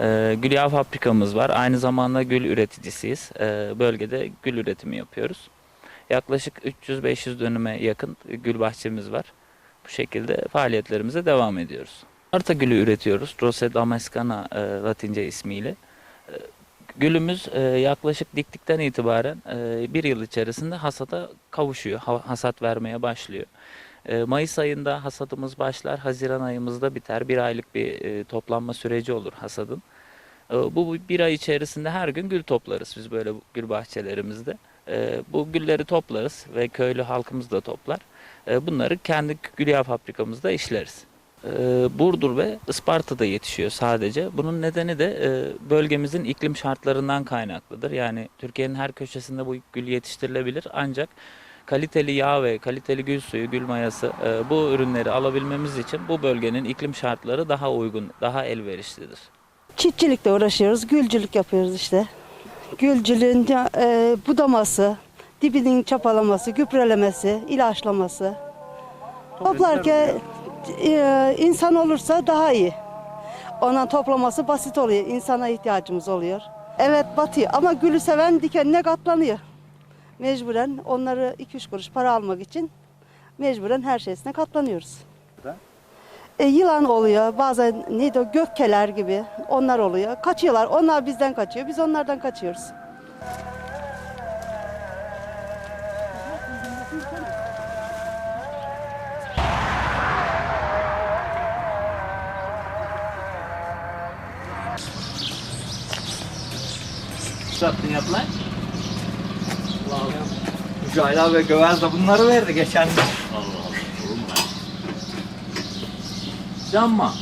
Ee, gül yağı fabrikamız var. Aynı zamanda gül üreticisiyiz. Ee, bölgede gül üretimi yapıyoruz. Yaklaşık 300-500 dönüme yakın gül bahçemiz var. Bu şekilde faaliyetlerimize devam ediyoruz. Arta gülü üretiyoruz. Rosa damascana e, latince ismiyle. E, Gülümüz e, yaklaşık diktikten itibaren bir yıl içerisinde hasata kavuşuyor. Ha- hasat vermeye başlıyor. E, Mayıs ayında hasadımız başlar. Haziran ayımızda biter. Bir aylık bir e, toplanma süreci olur hasadın. E, Bu bir ay içerisinde her gün gül toplarız biz böyle gül bahçelerimizde. E, Bu gülleri toplarız ve köylü halkımız da toplar. Bunları kendi gül yağı fabrikamızda işleriz. Burdur ve Isparta'da yetişiyor sadece. Bunun nedeni de e, bölgemizin iklim şartlarından kaynaklıdır. Yani Türkiye'nin her köşesinde bu gül yetiştirilebilir ancak kaliteli yağ ve kaliteli gül suyu, gül mayası e, bu ürünleri alabilmemiz için bu bölgenin iklim şartları daha uygun, daha elverişlidir. Çiftçilikle uğraşıyoruz, gülcülük yapıyoruz işte. Gülcülüğün e, budaması, dibinin çapalaması, gübrelemesi, ilaçlaması. Toplarken e, insan olursa daha iyi. Ondan toplaması basit oluyor. İnsana ihtiyacımız oluyor. Evet batıyor ama gülü seven dikenine katlanıyor. Mecburen onları 2-3 kuruş para almak için mecburen her şeysine katlanıyoruz. E, yılan oluyor, bazen neydi o gökkeler gibi onlar oluyor. Kaçıyorlar, onlar bizden kaçıyor, biz onlardan kaçıyoruz. sattın yap lan? Mücahit abi Gövez de bunları verdi geçen. Allah Allah. Olur mu lan? Canma.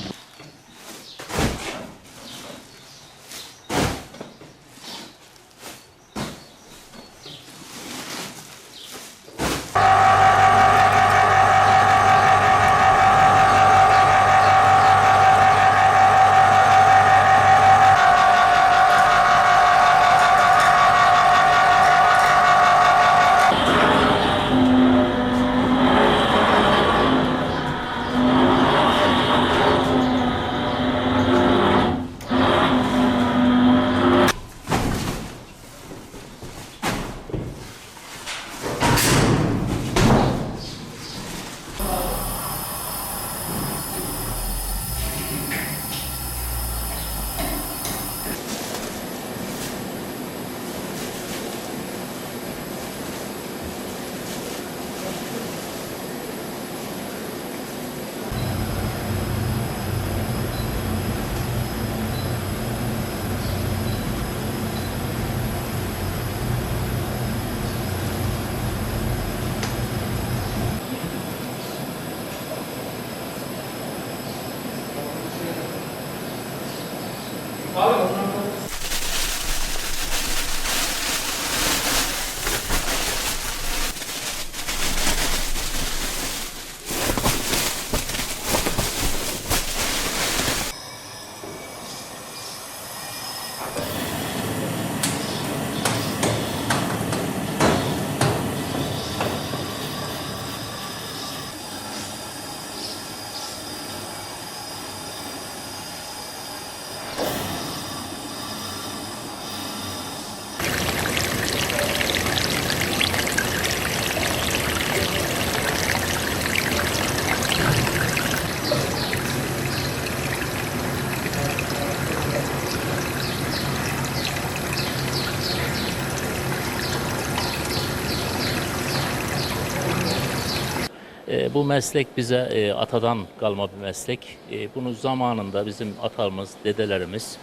Bu meslek bize e, atadan kalma bir meslek. E, bunu zamanında bizim atamız, dedelerimiz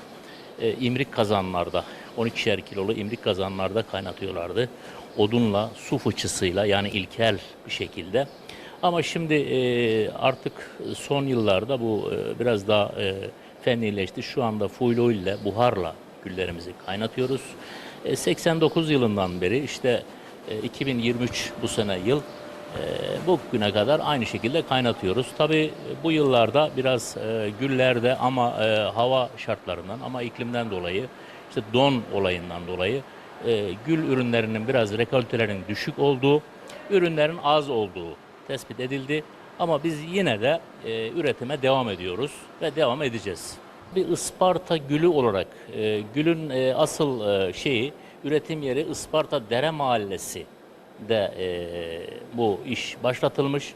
e, imrik kazanlarda, 12'şer kilolu imrik kazanlarda kaynatıyorlardı. Odunla, su fıçısıyla yani ilkel bir şekilde. Ama şimdi artık son yıllarda bu biraz daha fennileşti. Şu anda fuylo ile buharla güllerimizi kaynatıyoruz. E, 89 yılından beri işte e, 2023 bu sene yıl e, bu güne kadar aynı şekilde kaynatıyoruz. Tabii bu yıllarda biraz e, güllerde ama e, hava şartlarından ama iklimden dolayı işte don olayından dolayı e, gül ürünlerinin biraz rekoltelerinin düşük olduğu, ürünlerin az olduğu tespit edildi. Ama biz yine de e, üretime devam ediyoruz ve devam edeceğiz. Bir Isparta gülü olarak e, gülün e, asıl e, şeyi üretim yeri Isparta Dere Mahallesi de e, bu iş başlatılmış.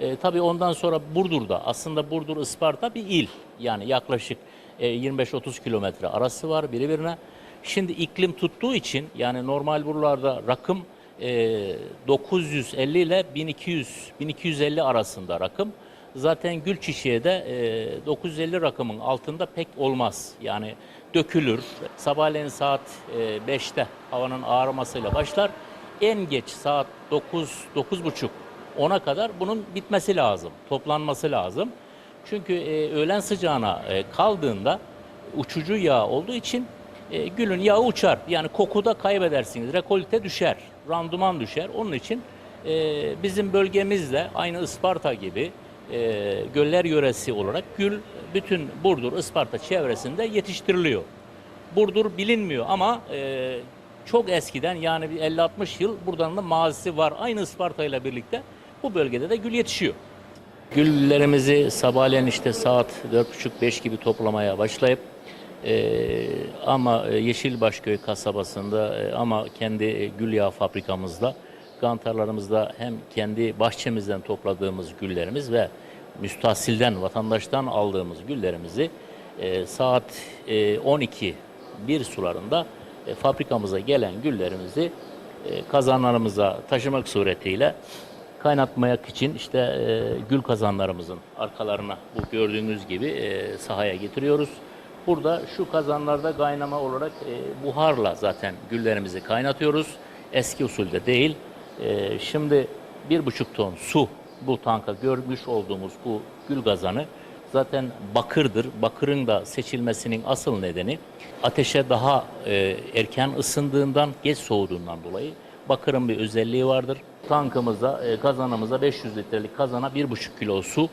E, tabii ondan sonra Burdur'da aslında Burdur Isparta bir il yani yaklaşık e, 25-30 kilometre arası var birbirine. Şimdi iklim tuttuğu için yani normal buralarda rakım e, 950 ile 1200 1250 arasında rakım. Zaten gül de e, 950 rakımın altında pek olmaz. Yani dökülür. Sabahleyin saat e, 5'te havanın ağarmasıyla başlar. En geç saat 9 9.30 10'a kadar bunun bitmesi lazım, toplanması lazım. Çünkü e, öğlen sıcağına e, kaldığında uçucu yağ olduğu için e, gülün yağı uçar. Yani kokuda kaybedersiniz. Rekolte düşer, randuman düşer. Onun için e, bizim bölgemizde aynı Isparta gibi e, göller yöresi olarak gül bütün Burdur, Isparta çevresinde yetiştiriliyor. Burdur bilinmiyor ama e, çok eskiden yani bir 50-60 yıl buradan da mazisi var. Aynı Isparta ile birlikte bu bölgede de gül yetişiyor. Güllerimizi sabahleyin işte saat 4.30-5 gibi toplamaya başlayıp e, ama e, Yeşilbaşköy kasabasında e, ama kendi e, gül yağı fabrikamızda kantarlarımızda hem kendi bahçemizden topladığımız güllerimiz ve müstahsilden, vatandaştan aldığımız güllerimizi e, saat e, 12 bir sularında e, fabrikamıza gelen güllerimizi e, kazanlarımıza taşımak suretiyle kaynatmak için işte e, gül kazanlarımızın arkalarına bu gördüğünüz gibi sahaya getiriyoruz. Burada şu kazanlarda kaynama olarak buharla zaten güllerimizi kaynatıyoruz. Eski usulde değil. Şimdi bir buçuk ton su bu tanka görmüş olduğumuz bu gül kazanı zaten bakırdır. Bakırın da seçilmesinin asıl nedeni ateşe daha e, erken ısındığından, geç soğuduğundan dolayı bakırın bir özelliği vardır. Tankımıza, e, kazanımıza 500 litrelik kazana 1,5 kilo su.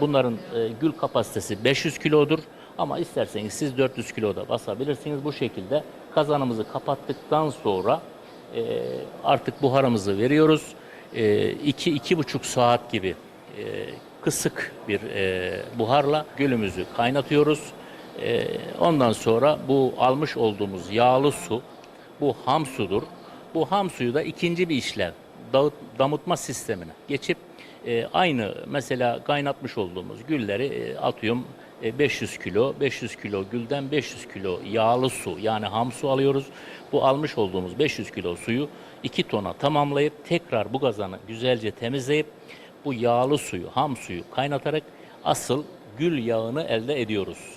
Bunların e, gül kapasitesi 500 kilodur. Ama isterseniz siz 400 kiloda basabilirsiniz. Bu şekilde kazanımızı kapattıktan sonra e, artık buharımızı veriyoruz. 2-2,5 saat gibi e, kısık bir e, buharla gülümüzü kaynatıyoruz. E, ondan sonra bu almış olduğumuz yağlı su, bu ham sudur. Bu ham suyu da ikinci bir işlem, dağıt, damıtma sistemine geçip e, aynı mesela kaynatmış olduğumuz gülleri e, atıyorum e, 500 kilo, 500 kilo gülden 500 kilo yağlı su yani ham su alıyoruz. Bu almış olduğumuz 500 kilo suyu 2 tona tamamlayıp tekrar bu kazanı güzelce temizleyip bu yağlı suyu, ham suyu kaynatarak asıl gül yağını elde ediyoruz.